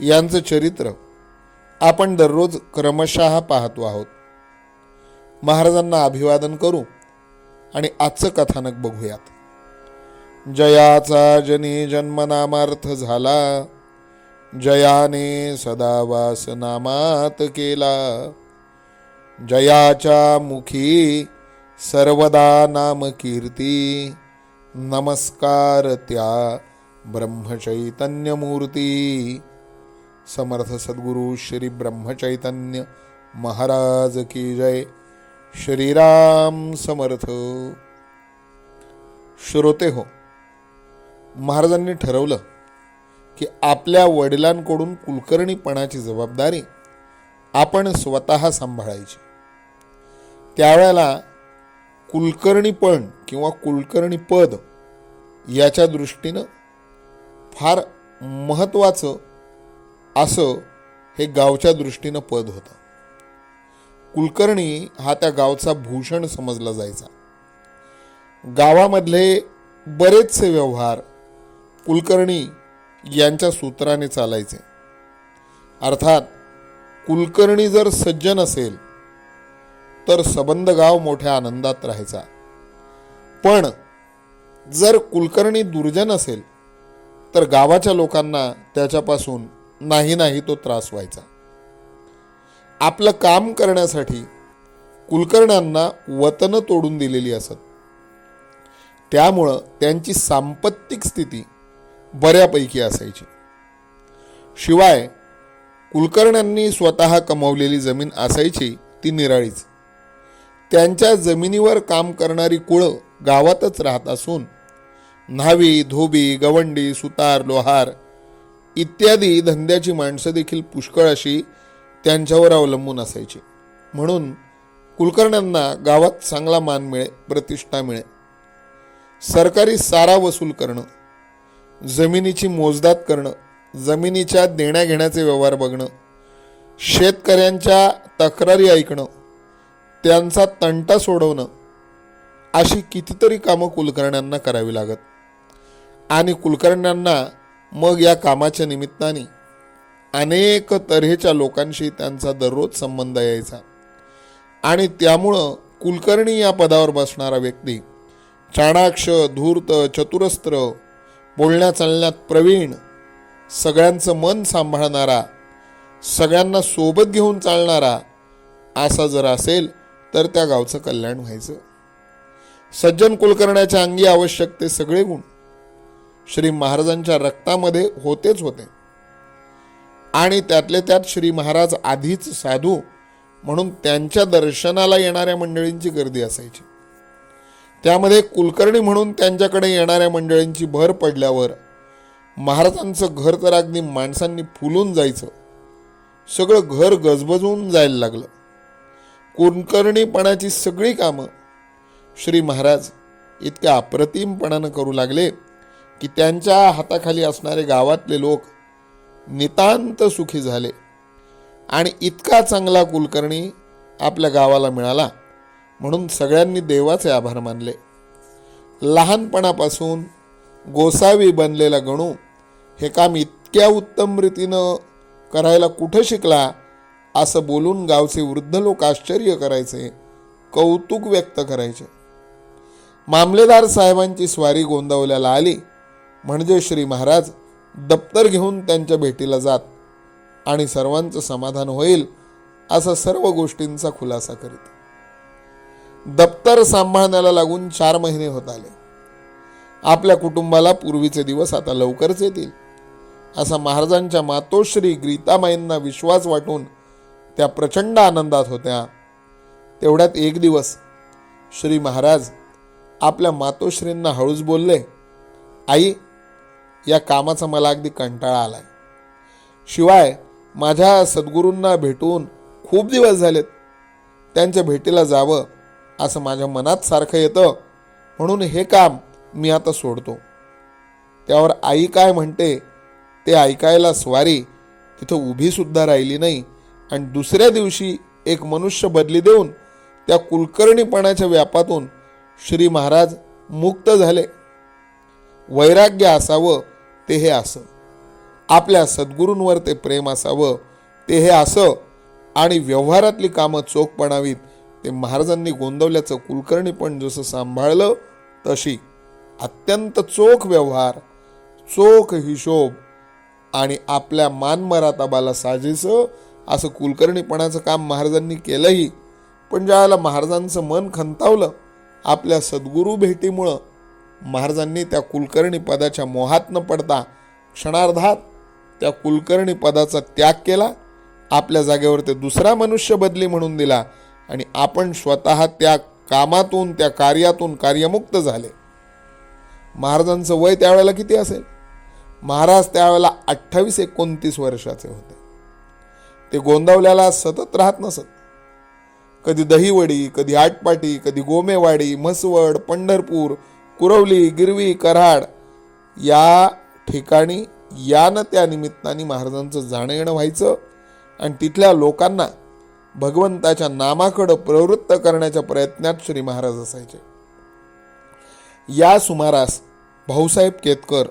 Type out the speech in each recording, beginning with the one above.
यांचं चरित्र आपण दररोज क्रमशः पाहतो आहोत. महाराजांना अभिवादन करू आणि आजचं कथानक बघूयात. जयाचा जनी जन्मनामार्थ झाला जयाने सदा वास नामात केला. जयाच्या मुखी सर्वदा नाम कीर्ती नमस्कार त्या ब्रह्मचैतन्यमूर्ती. मूर्ती समर्थ सद्गुरु श्री ब्रह्मचैतन्य महाराज की जय। श्रीराम समर्थ। श्रोते हो महाराजांनी ठरवलं की आपल्या वडिलांकडून कुलकर्णीपणाची जबाबदारी आपण स्वतः सांभाळायची. त्यावेळेला कुलकर्णीपण किंवा कुलकर्णीपद याच्या दृष्टीनं फार महत्त्वाचं असं हे गावच्या दृष्टीनं पद होतं. कुलकर्णी हा त्या गावचा भूषण समजला जायचा. गावामधले बरेचसे व्यवहार कुलकर्णी यांच्या सूत्राने चालायचे. अर्थात कुलकर्णी जर सज्जन असेल तर सबंध गाव मोठ्या आनंदात राहायचा. पण जर कुलकर्णी दुर्जन असेल तर गावाच्या लोकांना त्याच्यापासून नाही नाही तो त्रास व्हायचा. आपलं काम करण्यासाठी कुलकर्ण्यांना वतनं तोडून दिलेली असत. त्यामुळं त्यांची सांपत्तिक स्थिती बऱ्यापैकी असायची. शिवाय कुलकर्ण्यांनी स्वतः कमवलेली जमीन असायची ती निराळीच. त्यांच्या जमिनीवर काम करणारी कुळं गावातच राहत असून न्हावी धोबी गवंडी सुतार लोहार इत्यादी धंद्याची माणसं देखील पुष्कळ अशी त्यांच्यावर अवलंबून असायची. म्हणून कुलकर्ण्यांना गावात चांगला मान मिळे प्रतिष्ठा मिळे. सरकारी सारा वसूल करणं जमिनीची मोजदात करणं जमिनीच्या देण्याघेण्याचे व्यवहार बघणं शेतकऱ्यांच्या तक्रारी ऐकणं त्यांचा तंटा सोडवणं अशी कितीतरी कामं कुलकर्ण्यांना करावी लागत. आणि कुलकर्ण्यांना मग या कामाच्या निमित्ताने अनेक तऱ्हेच्या लोकांशी त्यांचा दररोज संबंध यायचा. आणि त्यामुळं कुलकर्णी या पदावर बसणारा व्यक्ती चाणाक्ष धूर्त चतुरस्त्र बोलण्या चालण्यात प्रवीण सगळ्यांचं मन सांभाळणारा सगळ्यांना सोबत घेऊन चालणारा असा जर असेल तर त्या गावचं कल्याण व्हायचं. सज्जन कुलकर्ण्याच्या अंगी आवश्यक ते सगळे गुण. श्री महाराजांच्या रक्तामध्ये होतेच होते. आणि त्यातले त्यात श्री महाराज आधीच साधू म्हणून त्यांच्या दर्शनाला येणाऱ्या मंडळींची गर्दी असायची. त्यामध्ये कुलकर्णी म्हणून त्यांच्याकडे येणाऱ्या मंडळींची भर पडल्यावर महाराजांचं घर तर अगदी माणसांनी फुलून जायचं. सगळं घर गजबजून जायला लागलं. कुलकर्णीपणाची सगळी कामं श्री महाराज इतक्या अप्रतिमपणानं करू लागले. की त्यांच्या हाताखाली असणारे गावातले लोक नितांत सुखी झाले. आणि इतका चांगला कुलकर्णी आपल्या गावाला मिळाला म्हणून सगळ्यांनी देवाचे आभार मानले. लहानपणापासून गोसावी बनलेला गणू हे काम इतक्या उत्तम रीतीनं करायला कुठं शिकला असं बोलून गावचे वृद्ध लोक आश्चर्य करायचे कौतुक व्यक्त करायचे. मामलेदार साहेबांची स्वारी गोंदावल्याला आली म्हणजे श्री महाराज दप्तर घेऊन त्यांच्या भेटीला जात आणि सर्वांचं समाधान होईल असा सर्व गोष्टींचा खुलासा करीत. दप्तर सांभाळण्याला लागून चार महिने होत आले. आपल्या कुटुंबाला पूर्वीचे दिवस आता लवकरच येतील असा महाराजांच्या मातोश्री गीतामाईंना विश्वास वाटून त्या प्रचंड आनंदात होत्या. तेवढ्यात एक दिवस श्री महाराज आपल्या मातोश्रींना हळूच बोलले आई या कामाचा मला अगदी कंटाळा आलाय. शिवाय माझ्या सद्गुरूंना भेटून खूप दिवस झालेत. त्यांच्या भेटीला जावं असं माझ्या मनात सारखं येतं. म्हणून हे काम मी आता सोडतो. त्यावर आई काय म्हणते ते ऐकायला स्वारी. तिथं उभीसुद्धा राहिली नाही. आणि दुसऱ्या दिवशी एक मनुष्य बदली देऊन त्या कुलकर्णीपणाच्या व्यापातून श्री महाराज मुक्त झाले. वैराग्य असावं ते हे असं. आपल्या सद्गुरूंवर ते प्रेम असावं ते हे असं. आणि व्यवहारातली कामं चोख पणावीत ते महाराजांनी गोंदवल्याचं कुलकर्णीपण जसं सांभाळलं तशी. अत्यंत चोख व्यवहार चोख हिशोब आणि आपल्या मानमराताबाला साजेसं असं कुलकर्णीपणाचं काम महाराजांनी केलंही. पण ज्यावेळेला महाराजांचं मन खंतावलं आपल्या सद्गुरू भेटीमुळं महाराजांनी त्या कुलकर्णी पदाच्या मोहात न पडता क्षणार्धात त्या कुलकर्णी पदाचा त्याग केला आपल्या जागेवर ते दुसरा मनुष्य बदली म्हणून दिला आणि आपण स्वतः त्या कामातून त्या कार्यातून कार्यमुक्त झाले. महाराजांचं वय त्यावेळेला किती असेल? महाराज त्यावेळेला अठ्ठावीस एकोणतीस वर्षाचे होते. ते गोंदावल्याला सतत राहत नसत. कधी दहीवडी कधी आटपाटी कधी गोमेवाडी म्हसवड पंढरपूर कुरवली गिरवी कराड या ठिकाणी यानं त्यानिमित्ताने त्या निमित्ताने महाराजांचं जाणं येणं व्हायचं आणि तिथल्या लोकांना भगवंताच्या नामाकडं प्रवृत्त करण्याच्या प्रयत्नात श्री महाराज असायचे. या सुमारास भाऊसाहेब केतकर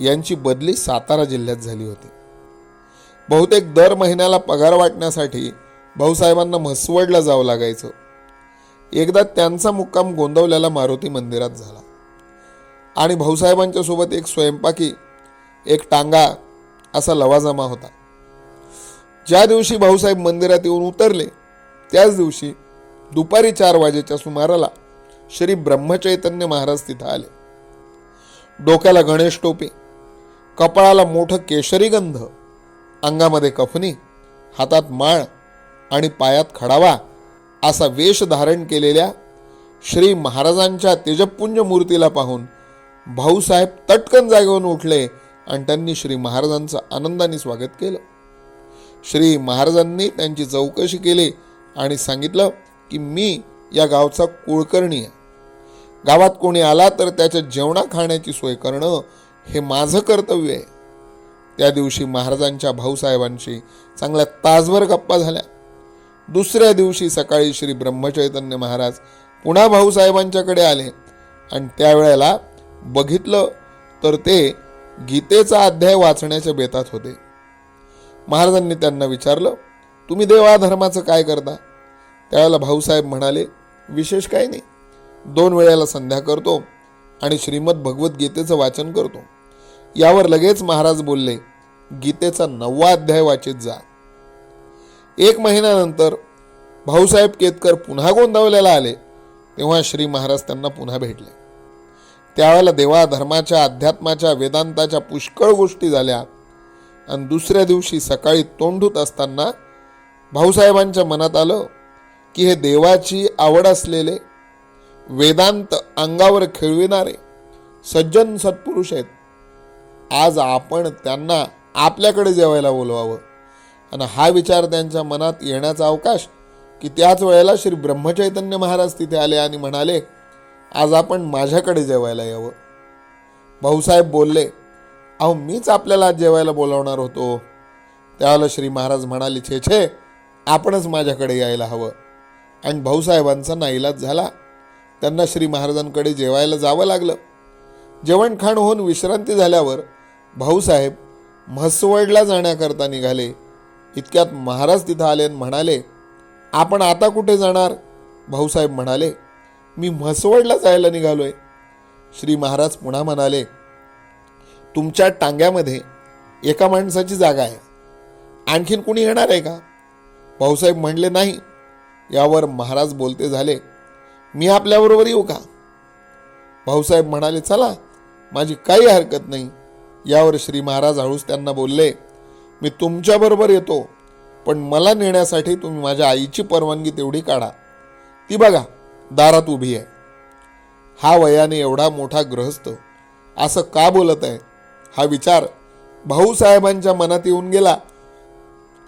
यांची बदली सातारा जिल्ह्यात झाली होती. बहुतेक दर महिन्याला पगार वाटण्यासाठी भाऊसाहेबांना म्हसवडला जावं लागायचं. एकदा त्यांचा मुक्काम गोंदवल्याला मारुती मंदिरात झाला. आणि भाऊसाहेबांच्या सोबत एक स्वयंपाकी एक टांगा असा लवाजमा होता. ज्या दिवशी भाऊसाहेब मंदिरात येऊन उतरले त्याच दिवशी दुपारी चार वाजेच्या सुमाराला श्री ब्रह्मचैतन्य महाराज तिथं आले. डोक्याला गणेश टोपी कपाळाला मोठं केशरी गंध अंगामध्ये कफनी हातात माळ आणि पायात खडावा असा वेश धारण केलेल्या श्री महाराजांच्या तेजपुंज मूर्तीला पाहून भाऊसाहेब तटकन जागेवरून उठले आणि त्यांनी श्री महाराजांचं आनंदाने स्वागत केलं. श्री महाराजांनी त्यांची चौकशी केली आणि सांगितलं की मी या गावचा कुळकर्णी आहे. गावात कोणी आला तर त्याच्या जेवणा खाण्याची सोय करणं हे माझं कर्तव्य आहे. त्या दिवशी महाराजांच्या भाऊसाहेबांशी चांगल्या तासभर गप्पा झाल्या. दुसऱ्या दिवशी सकाळी श्री ब्रह्मचैतन्य महाराज पुन्हा भाऊसाहेबांच्याकडे आले आणि त्यावेळेला बघितलं तर ते गीतेचा अध्याय वाचण्याच्या बेतात होते. महाराजांनी त्यांना विचारलं तुम्ही देवाधर्माचं काय करता? त्यावेळेला भाऊसाहेब म्हणाले विशेष काही नाही. दोन वेळेला संध्या करतो आणि श्रीमद भगवद्गीतेचं वाचन करतो. यावर लगेच महाराज बोलले गीतेचा नववा अध्याय वाचित जा. एक महिन्यानंतर भाऊसाहेब केतकर पुन्हा गोंदावल्याला आले तेव्हा श्री महाराज त्यांना पुन्हा भेटले. त्यावेळेला देवा धर्माच्या अध्यात्माच्या वेदांताच्या पुष्कळ गोष्टी झाल्या. आणि दुसऱ्या दिवशी सकाळी तोंडूत असताना भाऊसाहेबांच्या मनात आलं की हे देवाची आवड असलेले वेदांत अंगावर खेळविणारे सज्जन सत्पुरुष आहेत. आज आपण त्यांना आपल्याकडे जेवायला बोलवावं. आणि हा विचार त्यांच्या मनात येण्याचा अवकाश की त्याच वेळेला श्री ब्रह्मचैतन्य महाराज तिथे आले आणि म्हणाले आज आपण माझ्याकडे जेवायला यावं. भाऊसाहेब बोलले अहो मीच आपल्याला आज जेवायला बोलावणार होतो. त्यावेळेला श्री महाराज म्हणाले छे छे आपणच माझ्याकडे यायला हवं. आणि भाऊसाहेबांचा नाईलाज झाला. त्यांना श्री महाराजांकडे जेवायला जावं लागलं. जेवण खाण होऊन विश्रांती झाल्यावर भाऊसाहेब म्हसवडला जाण्याकरता निघाले. इतक्यात महाराज तिथं आले आणि म्हणाले आपण आता कुठे जाणार? भाऊसाहेब म्हणाले मी म्हसवडला जायला निघालोय. श्री महाराज पुन्हा म्हणाले तुमच्या टांग्यामध्ये एका माणसाची जागा आहे. आणखीन कुणी येणार आहे का? भाऊसाहेब म्हणले नाही. यावर महाराज बोलते झाले मी आपल्याबरोबर येऊ का? भाऊसाहेब म्हणाले चला माझी काही हरकत नाही. यावर श्री महाराज हळूच त्यांना बोलले मी तुमच्याबरोबर येतो पण मला नेण्यासाठी तुम्ही माझ्या आईची परवानगी तेवढी काढा. ती बघा दारात उभी आहे. हा वयाने एवढा मोठा ग्रहस्थ असं का बोलत आहे? हा विचार भाऊसाहेबांच्या मनात येऊन गेला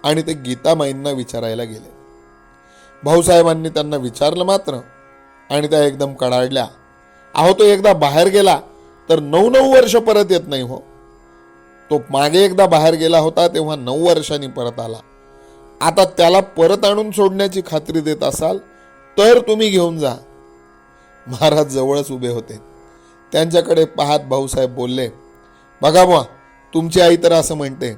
आणि ते गीतामाईंना विचारायला गेले. भाऊसाहेबांनी त्यांना विचारलं मात्र आणि त्या एकदम कडाडल्या. अहो तो एकदा बाहेर गेला तर नऊ नऊ वर्ष परत येत नाही हो. तो मागे एकदा बाहेर गेला होता तेव्हा नऊ वर्षांनी परत आला. आता त्याला परत आणून सोडण्याची खात्री देत असाल तर तुम्ही घेऊन जा. महाराज जवळच उभे होते. त्यांच्याकडे पाहत भाऊसाहेब बोलले बघा बुवा तुमची आई तर असं म्हणते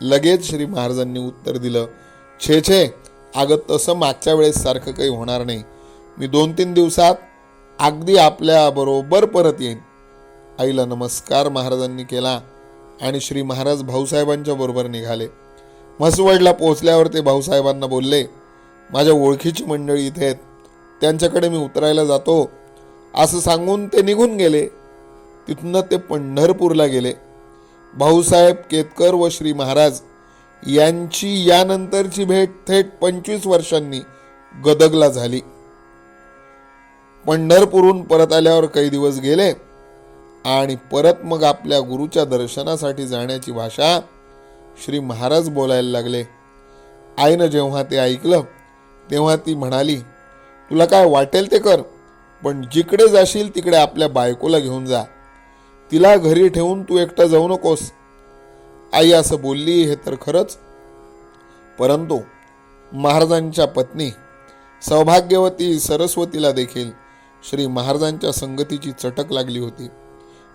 लगेच श्री महाराजांनी उत्तर दिलं छे छे अगं तसं मागच्या वेळेस सारखं काही होणार नाही. मी दोन तीन दिवसात अगदी आपल्याबरोबर परत येईन. आईला नमस्कार महाराजांनी केला आणि श्री महाराज भाऊसाहेबांच्या बरोबर निघाले. म्हसवडला पोहोचल्यावर ते भाऊसाहेबांना बोलले माझ्या ओळखीची मंडळी इथे आहेत. त्यांच्याकडे मी उतरायला जातो असं सांगून ते निघून गेले. तिथनं ते पंढरपूरला गेले. भाऊसाहेब केतकर व श्री महाराज यांची यानंतरची भेट थेट पंचवीस वर्षांनी गदगला झाली. पंढरपूरहून परत आल्यावर काही दिवस गेले आणि परत मग आपल्या गुरुच्या दर्शनासाठी जाण्याची भाषा श्री महाराज बोलायला लागले. आईनं जेव्हा ते ऐकलं तेव्हा ती म्हणाली तुला काय वाटेल ते कर पण जिकडे जाशील तिकडे आपल्या बायकोला घेऊन जा. तिला घरी ठेवून तू एकटा जाऊ नकोस. आई असं बोलली हे तर खरंच. परंतु महाराजांच्या पत्नी सौभाग्यवती सरस्वतीला देखील श्री महाराजांच्या संगतीची चटक लागली होती.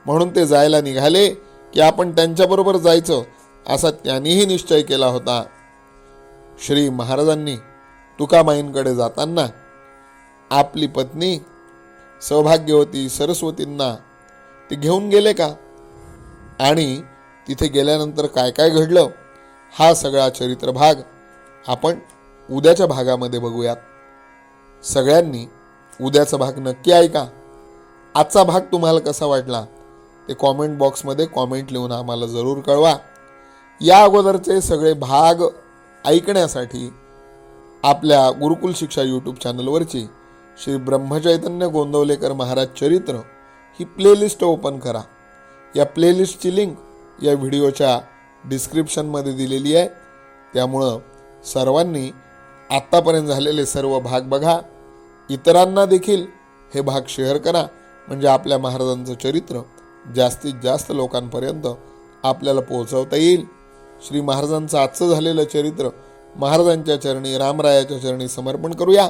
म्हणून ते जायला निघाले की आपण त्यांच्याबरोबर जायचं असा त्यांनीही निश्चय केला होता. श्री महाराजांनी तुकामाईंकडे जाताना आपली पत्नी सौभाग्यवती सरस्वतींना. ते घेऊन गेले का? आणि तिथे गेल्यानंतर काय काय घडलं? हा सगळा चरित्र भाग आपण उद्याच्या भागामध्ये बघूयात. सगळ्यांनी उद्याचा भाग नक्की ऐका. आजचा भाग तुम्हाला कसा वाटला? ते कॉमेंट बॉक्समध्ये कॉमेंट लिहून आम्हाला जरूर कळवा. या अगोदरचे सगळे भाग ऐकण्यासाठी आपल्या गुरुकुल शिक्षा यूट्यूब चॅनलवरची श्री ब्रह्मचैतन्य गोंदवलेकर महाराज चरित्र ही प्लेलिस्ट ओपन करा. या प्लेलिस्टची लिंक या व्हिडिओच्या डिस्क्रिप्शनमध्ये दिलेली आहे. त्यामुळं सर्वांनी आत्तापर्यंत झालेले सर्व भाग बघा. इतरांना देखील हे भाग शेअर करा. म्हणजे आपल्या महाराजांचं चरित्र जास्तीत जास्त लोकांपर्यंत आपल्याला पोहोचवता येईल. श्री महाराजांचं आजचं झालेलं चरित्र महाराजांच्या चरणी रामरायाच्या चरणी समर्पण करूया.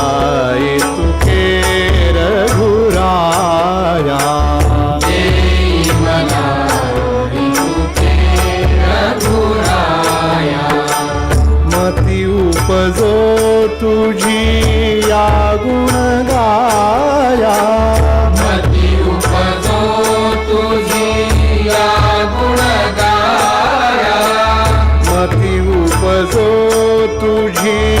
मती उपजो तुझी या गुण